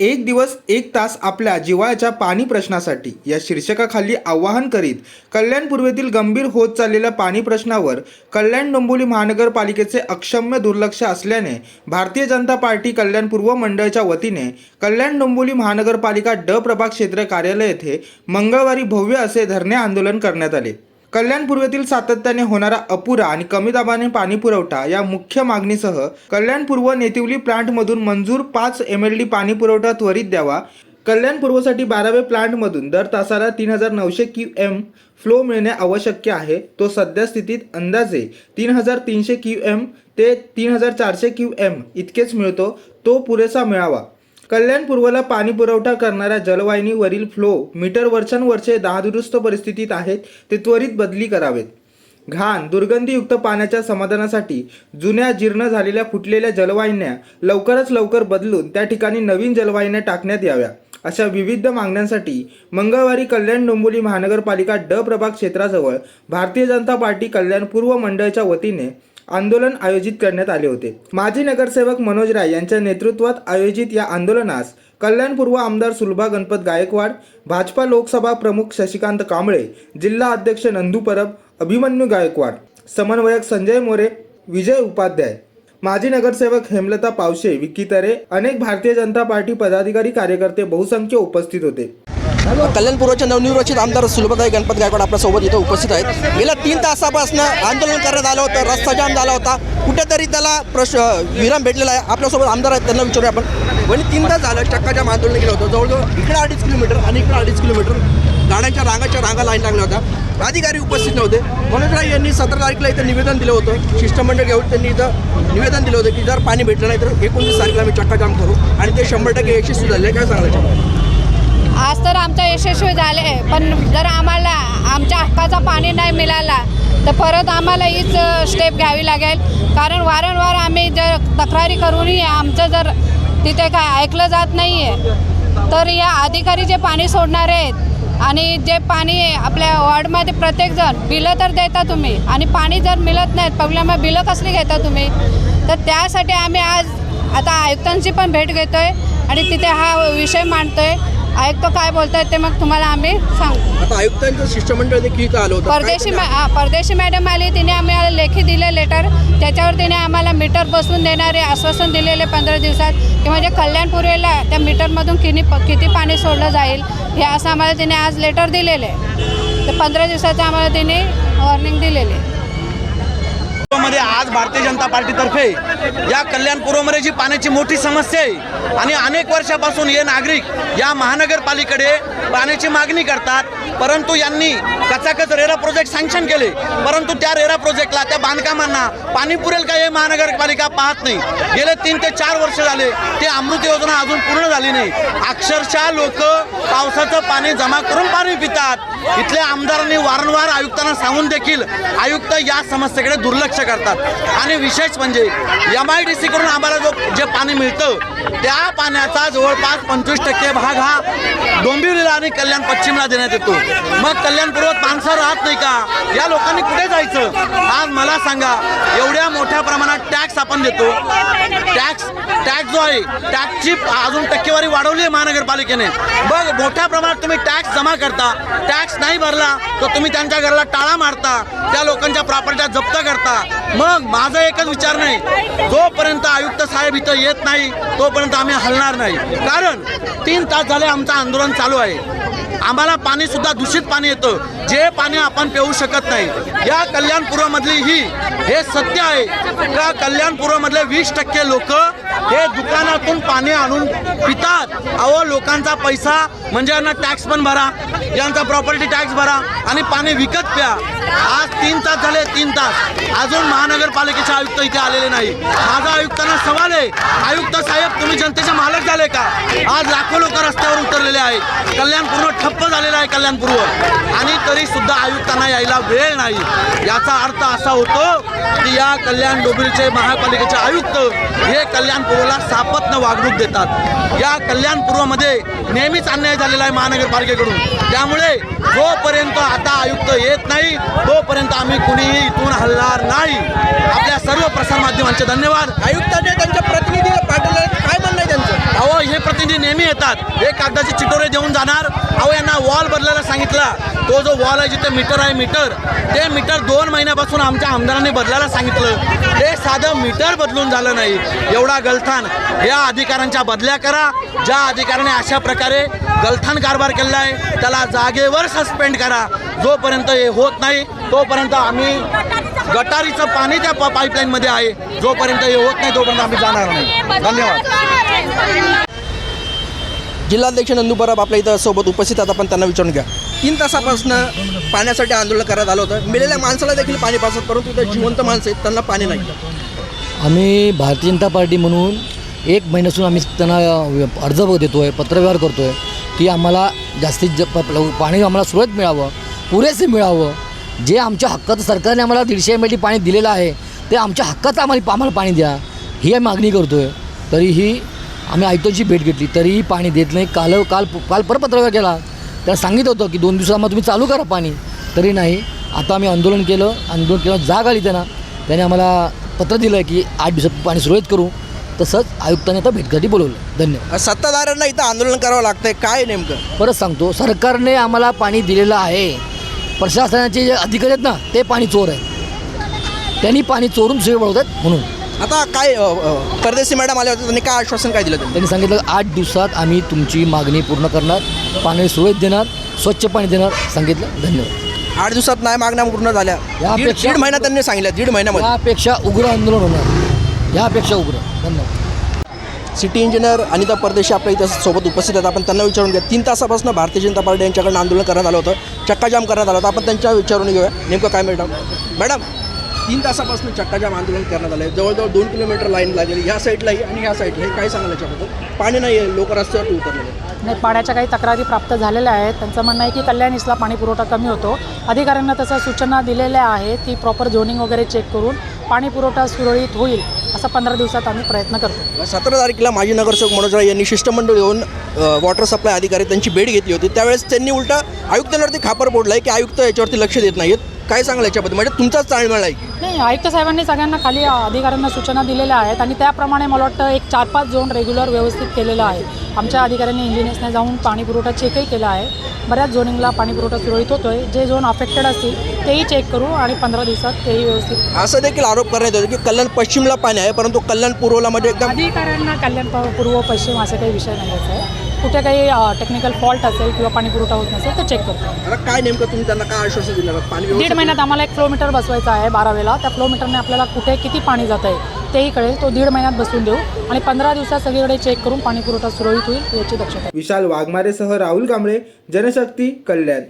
एक दिवस एक तास आपल्या जिवाळ्याच्या पाणी प्रश्नासाठी या शीर्षकाखाली आवाहन करीत कल्याण पूर्वेतील गंभीर होत चाललेल्या पाणी प्रश्नावर कल्याण डोंबिवली महानगरपालिकेचे अक्षम्य दुर्लक्ष असल्याने भारतीय जनता पार्टी कल्याण पूर्व मंडळाच्या वतीने कल्याण डोंबिवली महानगरपालिका ड प्रभाग क्षेत्र कार्यालय येथे मंगळवारी भव्य असे धरणे आंदोलन करण्यात आले. कल्याण पूर्वेतील सातत्याने होणारा अपुरा आणि कमी दाबाने पाणी पुरवठा या मुख्य मागणीसह कल्याण पूर्व नेतिवली प्लांटमधून मंजूर पाच एम एल डी पाणी पुरवठा त्वरित द्यावा. कल्याण पूर्वसाठी बारावे प्लांटमधून दर तासाला तीन हजार नऊशे क्यू एम फ्लो मिळणे आवश्यक आहे. तो सध्या स्थितीत अंदाजे तीन हजार तीनशे क्यू एम ते तीन हजार चारशे क्यू एम इतकेच मिळतो. तो पुरेसा मिळावा. कल्याण पूर्वला पाणी पुरवठा करणाऱ्या जलवाहिनीवरील फ्लो मीटर वर्षानुवर्षे दहादुरुस्त परिस्थितीत आहेत ते त्वरित बदली करावेत. घाण दुर्गंधीयुक्त पाण्याच्या समाधानासाठी जुन्या जीर्ण झालेल्या फुटलेल्या जलवाहिन्या लवकरच लवकर बदलून त्या ठिकाणी नवीन जलवाहिन्या टाकण्यात याव्या अशा विविध मागण्यांसाठी मंगळवारी कल्याण डोंबिवली महानगरपालिका ड प्रभाग क्षेत्राजवळ भारतीय जनता पार्टी कल्याण पूर्व मंडळाच्या वतीने आंदोलन आयोजित करण्यात आले होते. माजी नगरसेवक मनोज राय यांच्या नेतृत्वात आयोजित या आंदोलनास कल्याणपूर्व आमदार सुलभा गणपत गायकवाड भाजपा लोकसभा प्रमुख शशिकांत कांबळे जिल्हा अध्यक्ष नंदू परब अभिमन्यू गायकवाड समन्वयक संजय मोरे विजय उपाध्याय माजी नगरसेवक हेमलता पावशे विक्की तरे अनेक भारतीय जनता पार्टी पदाधिकारी कार्यकर्ते बहुसंख्य उपस्थित होते. कल्याण पूर्वचे नवनिर्वाचित आमदार सुलभदाई गणपत गायकवाड आपल्यासोबत इथं उपस्थित आहेत. गेल्या तीन तासापासून आंदोलन करण्यात आलं होतं रस्ता जाम झाला होता. कुठेतरी त्याला प्रश्न विराम भेटलेला आहे. आपल्यासोबत आमदार आहेत त्यांना विचारूया आपण. पण तीन तास झालं चक्काजाम आंदोलन केलं होतं. जवळजवळ इकडे अडीच किलोमीटर आणि इकडे अडीच किलोमीटर गाड्यांच्या रांगाच्या रांगा लाईन लागल्या होत्या. अधिकारी उपस्थित नव्हते. मनोज राय यांनी सतरा तारखेला इथं निवेदन दिलं होतं. शिष्टमंडळ घेऊन त्यांनी इथं निवेदन दिलं होतं की जर पाणी भेटलं नाही तर एकोणतीस तारखेला आम्ही चक्काजाम करू आणि ते शंभर टक्के यशस्वी झाले. काय सांगायचं? आज तर आमचं यशस्वी झाले पण जर आम्हाला आमच्या हक्काचा पाणी नाही मिळाला तर परत आम्हाला हीच स्टेप घ्यावी लागेल. कारण वारंवार आम्ही जर तक्रारी करूनही आमचं जर तिथे काय ऐकलं जात नाही आहे तर या अधिकारी जे पाणी सोडणारे आहेत आणि जे पाणी आपल्या वॉर्डमध्ये प्रत्येकजण बिलं तर देता तुम्ही आणि पाणी जर मिळत नाहीत प्रॉब्लेम बिलं कसली घेता तुम्ही? तर त्यासाठी आम्ही आज आता आयुक्तांची पण भेट घेतो आहे आणि तिथे हा विषय मांडतो आहे आयुक्त काय बोलतायत ते मग तुम्हाला आम्ही सांगू. आता आयुक्तांचं शिष्टमंडळ देखील इथं आलं होतं. परदेशी मॅ परदेशी मॅडम आली तिने आम्हाला लेखी दिले लेटर त्याच्यावर तिने आम्हाला मीटर बसवून देणारे आश्वासन दिलेले पंधरा दिवसात की म्हणजे कल्याणपुरेला त्या मीटरमधून किती किती पाणी सोडलं जाईल हे असं आम्हाला तिने आज लेटर दिलेलं. आहे तर पंधरा दिवसाचं आम्हाला तिने वॉर्निंग दिलेली. आहे पूर्वमध्ये आज भारतीय जनता पार्टीतर्फे या कल्याण पूर्वमध्ये जी पाण्याची मोठी समस्या आहे. आणि अनेक वर्षापासून हे नागरिक या महानगरपालिकेकडे पाण्याची मागणी करतात. परंतु यांनी कचाकच रेरा प्रोजेक्ट सँक्शन केले. परंतु त्या रेरा प्रोजेक्टला त्या बांधकामांना पाणी पुरेल का हे महानगरपालिका पाहत नाही. गेले तीन ते चार वर्ष झाले. ते अमृत योजना अजून पूर्ण झाली नाही. अक्षरशः लोक पावसाचं पाणी जमा करून पाणी पितात. इथल्या आमदारांनी वारंवार आयुक्तांना सांगून देखील आयुक्त या समस्येकडे दुर्लक्ष करतात. आणि विशेष म्हणजे एम आय डी सी कडून आम्हाला जो जे पाणी मिळतं त्या पाण्याचा जवळपास पंचवीस टक्के भाग हा डोंबिवलीला आणि कल्याण पश्चिमला देण्यात येतो. मग कल्याण पूर्वत माणसं राहत नाही का? या लोकांनी कुठे जायचं? आज मला सांगा एवढ्या मोठ्या प्रमाणात टॅक्स आपण देतो. टॅक्स टॅक्स जो आहे टॅक्सची अजून टक्केवारी वाढवली आहे महानगरपालिकेने. बघ मोठ्या प्रमाणात तुम्ही टॅक्स जमा करता टॅक्स नाही भरला तर तुम्ही त्यांच्या घराला टाळा मारता त्या लोकांच्या प्रॉपर्ट्या जप्त करता. मग माझा एकच विचार नाही. जोपर्यंत आयुक्त साहेब इथं येत नाही तोपर्यंत आम्ही हलणार नाही. कारण तीन तास झाले आमचं आंदोलन चालू आहे. आम्हाला पाणी सुद्धा दूषित पाणी येतं. जे पाणी आपण पिऊ शकत नाही. या कल्याणपूर्वमधली ही हे सत्य आहे. का कल्याणपूर्वमधले वीस टक्के लोक हे दुकानातून पाणी आणून पितात? अहो लोकांचा पैसा म्हणजे यांना टॅक्स पण भरा यांचा प्रॉपर्टी टॅक्स भरा आणि पाणी विकत प्या. आज तीन तास झाले तीन तास. अजून महानगरपालिकेचे आयुक्त इथे आलेले नाही. माझा आयुक्तांना सवाल आहे. आयुक्त साहेब तुम्ही जनतेचे मालक झाले का? आज लाखो लोक रस्त्यावर उतरलेले आहेत. कल्याणपूर्व ठप्प झालेला आहे कल्याणपूर्व आणि तरी सुद्धा आयुक्तांना यायला वेळ नाही. याचा अर्थ असा होतो की या कल्याण डोंबिवलीचे महापालिकेचे आयुक्त हे कल्याणपूर्वला सापत्न वागणूक देतात. या कल्याणपूर्वमध्ये नेहमीच अन्याय झालेला आहे महानगरपालिकेकडून. त्यामुळे जोपर्यंत आता आयुक्त येत नाही तोपर्यंत आम्ही कुणीही इथून हलणार नाही. आपल्या सर्व प्रसारमाध्यमांचे धन्यवाद. आयुक्तांनी त्यांच्या प्रतिनिधीला पाठवले. काय अहो हे प्रतिनिधी नेहमी येतात. हे कागदाचे चिटोरे देऊन जाणार. अहो यांना वॉल बदलायला सांगितला. तो जो वॉल आहे जिथे मीटर आहे मीटर ते मीटर दोन महिन्यापासून आमच्या आमदारांनी बदलायला सांगितलं. ते साधं मीटर बदलून झालं नाही. एवढा गलथान. या अधिकाऱ्यांच्या बदल्या करा. ज्या अधिकाऱ्याने अशा प्रकारे गलथान कारभार केलेला आहे त्याला जागेवर सस्पेंड करा. जोपर्यंत हे होत नाही तोपर्यंत आम्ही गटारीचं पाणी त्या प- पाईपलाईनमध्ये आहे. जोपर्यंत हे होत नाही तोपर्यंत आम्ही जाणार नाही. धन्यवाद. जिल्हाध्यक्ष नंदू परब आपल्या इथं सोबत उपस्थित आहेत. आपण त्यांना विचारून घ्या. तीन तासापासून पाण्यासाठी आंदोलन करण्यात आलं होतं. मेलेल्या माणसाला देखील पाणी पासत परंतु इथं जिवंत माणसं आहेत त्यांना पाणी नाही. आम्ही भारतीय जनता पार्टी म्हणून एक महिन्यासून आम्ही त्यांना अर्ज देतो आहे पत्रव्यवहार करतो आहे की आम्हाला जास्तीत ज प- पाणी आम्हाला सुरळीत मिळावं पुरेसे मिळावं. जे आमच्या हक्काचं सरकारने आम्हाला दीडशे एम एल पाणी दिलेलं आहे ते आमच्या हक्काचं आम्हाला आम्हाला पाणी द्या ही आम्ही मागणी करतो आहे तरीही आम्ही आयुक्तांची भेट घेतली तरीही पाणी देत नाही. काल काल काल परत पत्रव्यवहार केला. त्याला सांगितलं होतं की दोन दिवसामध्ये तुम्ही चालू करा पाणी. तरी नाही. आता आम्ही आंदोलन केलं. आंदोलन केलं जाग आली त्यांना. त्याने आम्हाला पत्र दिलं आहे की आठ दिवसात पाणी सुरळीत करू. तसंच आयुक्तांनी आता भेटगाठी बोलवलं. धन्यवाद. सत्ताधाऱ्यांना इथं आंदोलन करावं लागतंय. काय नेमकं? परत सांगतो. सरकारने आम्हाला पाणी दिलेलं आहे. प्रशासनाचे जे अधिकारी आहेत ना ते पाणी चोर आहेत. त्यांनी पाणी चोरून सोय बनवतात म्हणून. आता काय अ, अ, परदेशी मॅडम आले होते त्यांनी काय आश्वासन काय दिलं त्यांनी? त्यांनी सांगितलं आठ दिवसात आम्ही तुमची मागणी पूर्ण करणार पाणी सुरळीत देणार स्वच्छ पाणी देणार सांगितलं धन्यवाद. आठ दिवसात नाही मागण्या पूर्ण झाल्या. यापेक्षा- दीड दीड महिना त्यांनी सांगितलं दीड महिन्यामध्ये. यापेक्षा उग्र आंदोलन होणार. यापेक्षा उग्र. धन्यवाद. सिटी इंजिनियर अनिता परदेशी आपल्या इथं सोबत उपस्थित आहेत. आपण त्यांना विचारून घ्या. तीन तासापासून भारतीय जनता पार्टी यांच्याकडनं आंदोलन करण्यात आलं होतं. चक्काजाम करण्यात आलं होतं. आपण त्यांच्या विचारून घेऊया. नेमकं काय मॅडम मॅडम तीन तासापासून चक्काजाम आंदोलन करण्यात आलं आहे जवळजवळ दोन किलोमीटर लाईन लागेल ह्या साईडलाही आणि ह्या साईडलाही काय सांगाल याच्याबद्दल? पाणी नाही आहे. लोक रस्त्यावर उतरलेले. नाही पाण्याच्या काही तक्रारी प्राप्त झालेल्या आहेत. त्यांचं म्हणणं आहे की कल्याण इसला पाणी पुरवठा कमी होतो. अधिकाऱ्यांना तसं सूचना दिलेल्या आहेत की प्रॉपर झोनिंग वगैरे चेक करून पाणी पुरवठा सुरळीत होईल असं पंधरा दिवसात आम्ही प्रयत्न करतो. सतरा तारखेला माजी नगरसेवक मनोज राय यांनी शिष्टमंडळ येऊन वॉटर सप्लाय अधिकारी त्यांची भेट घेतली होती. त्यावेळेस त्यांनी उलटा आयुक्तांवरती खापर फोडला आहे की आयुक्त याच्यावरती लक्ष देत नाहीत. काय सांगाल याच्याबद्दल? म्हणजे तुमचाच ताळमेळ आहे की? नाही आयुक्त साहेबांनी सगळ्यांना खाली अधिकाऱ्यांना सूचना दिलेल्या आहेत आणि त्याप्रमाणे मला वाटतं एक चार पाच झोन रेग्युलर व्यवस्थित केलेलं आहे. आमच्या अधिकाऱ्यांनी इंजिनियर्सने जाऊन पाणी पुरवठा चेकही केला आहे. बऱ्याच झोनिंगला पाणी पुरवठा सुरळीत होतो आहे जे झोन अफेक्टेड असतील तेही चेक करू आणि पंधरा दिवसात तेही व्यवस्थित असं देखील आरोप करण्यात येतो की कल्याण पश्चिमला पाणी आहे परंतु कल्याण पूर्वला म्हणजे एकदम अधिकाऱ्यांना कल्याण प- पूर्व पश्चिम असे काही विषय नाही आहे कुठे काही टेक्निकल फॉल्ट असेल किंवा पाणी पुरवठा होत नसेल तर चेक करतो. आता काय नेमकं तुम्ही त्यांना काय आश्वासन दिलं? पाणी दीड व्यवस्थित- महिन्यात आम्हाला एक फ्लोमीटर बसवायचा आहे बारावेला त्या फ्लोमीटरने आपल्याला कुठे किती पाणी जात आहे तेही कळेल. तो दीड महिन्यात बसवून देऊ आणि पंधरा दिवसात सगळीकडे चेक करून पाणी पुरवठा सुरळीत होईल याची दक्षता विशाल वाघमारेसह राहुल कांबळे जनशक्ती कल्याण.